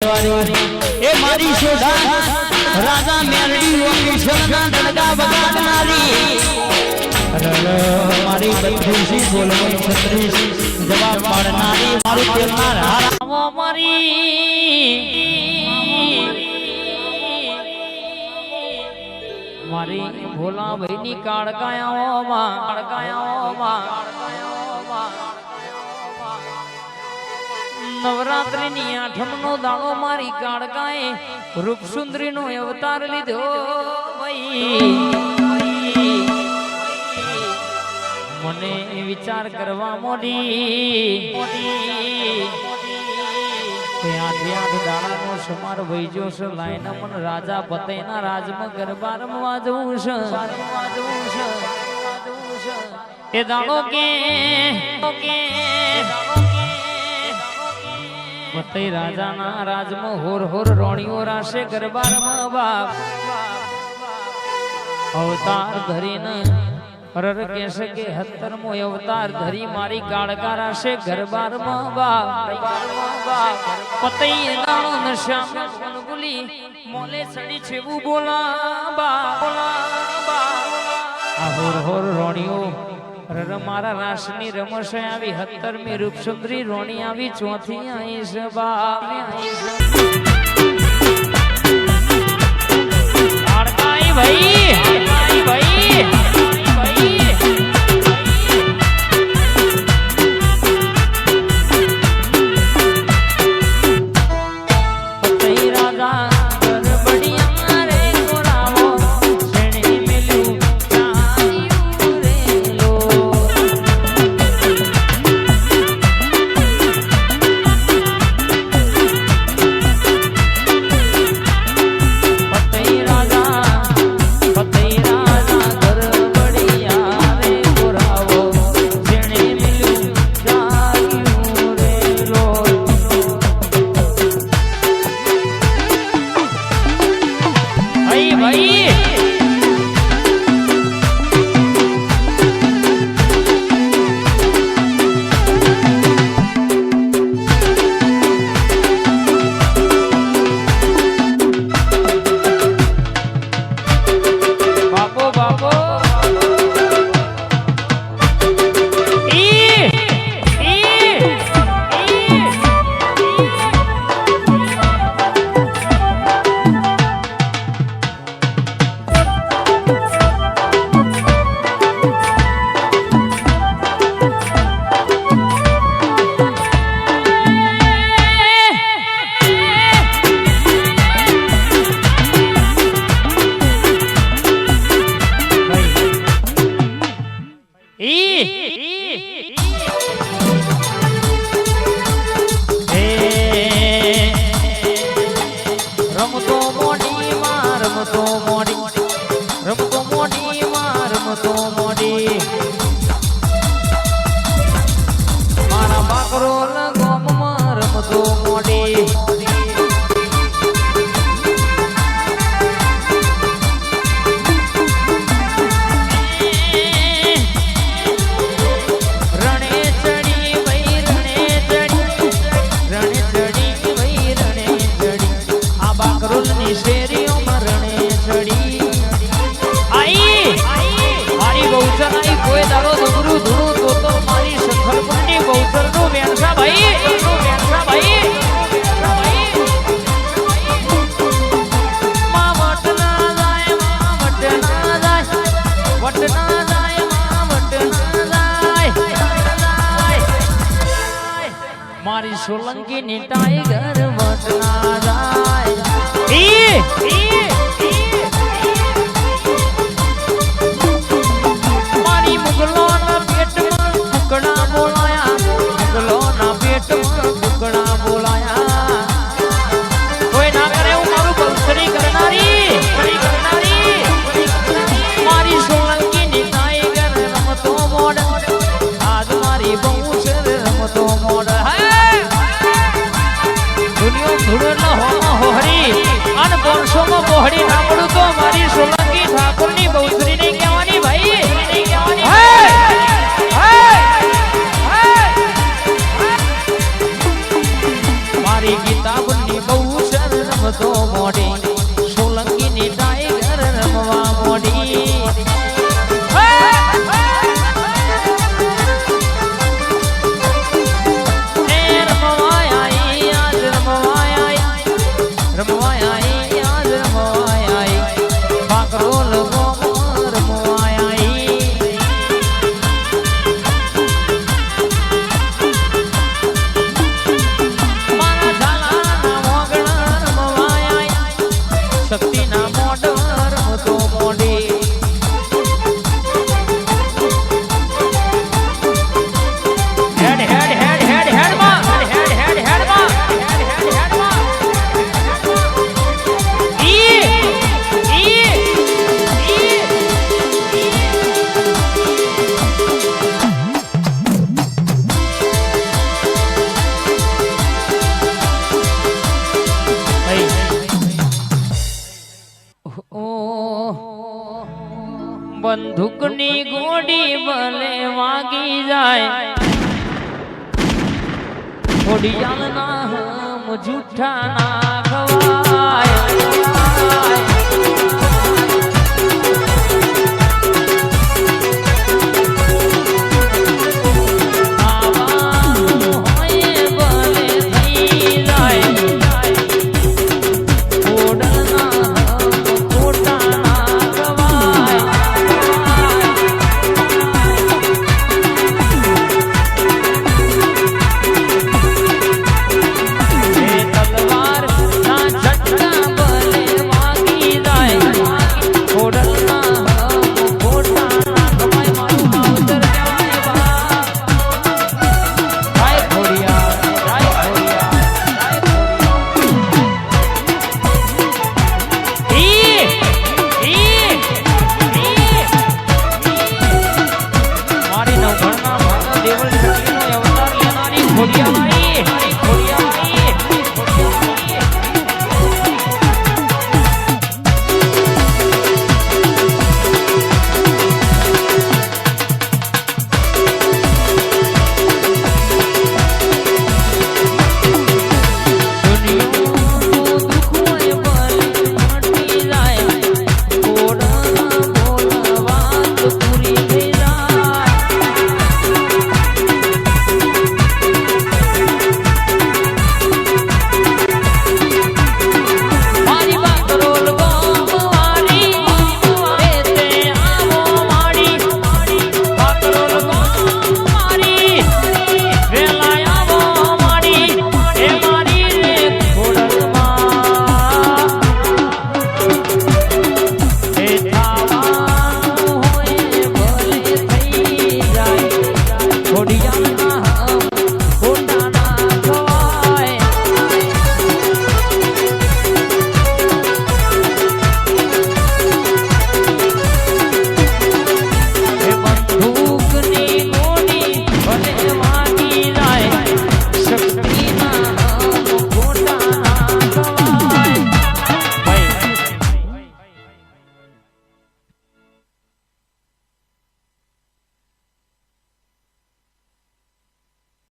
એ મારી શોધા રાજા મેરડી ઓકેશ્વરના દડગા બગાડનારી મારી બંધુસી બોલવાની છત્રીસ જવાબ પાડનારી, મારું તેલનાર હારા મારી મારી ભોલા ભાઈની કાળકાયાઓમાં કાળકાયાઓમાં નવરાત્રિની આઠમનો દાડો મારી કાળકાએ રૂપસુંદરીનો અવતાર લીધો. મને વિચાર કરવા મોડી તે આઠે દાડાનો સમાર વૈજો છે. લાઈન પણ રાજા પતેના રાજમાં ગરબા રમવા જવું છે. એ દાડો કે પતઈ રાજાના રાજમાં હોર હોર રોણીઓ રાશે ગરબારમાં બાપ. અવતાર ધરીને હરર કહેશે કે હત્તરમો અવતાર ધરી મારી કાળકા રાશે ગરબારમાં બાપ. પતઈ નાણો નશામાં ગુલી મોલે સડી છેવું બોલા બા હોર હોર રોણીઓ મારા રાસની રમશે આવી હત્તરમી રૂપસુંદરી રોણી આવી ચોથી અહીં છે બા આઈ છે. હાડકાઈ ભાઈ ભાઈ ભાઈ. સોલંકી ની ટાઈગર વટ ના જાય પોહડી તો મારી સોલંકી બંદૂકની ગોડી ભલે વાગી જાય. ઘોડિયાળના હમ જૂઠા ના ખવાય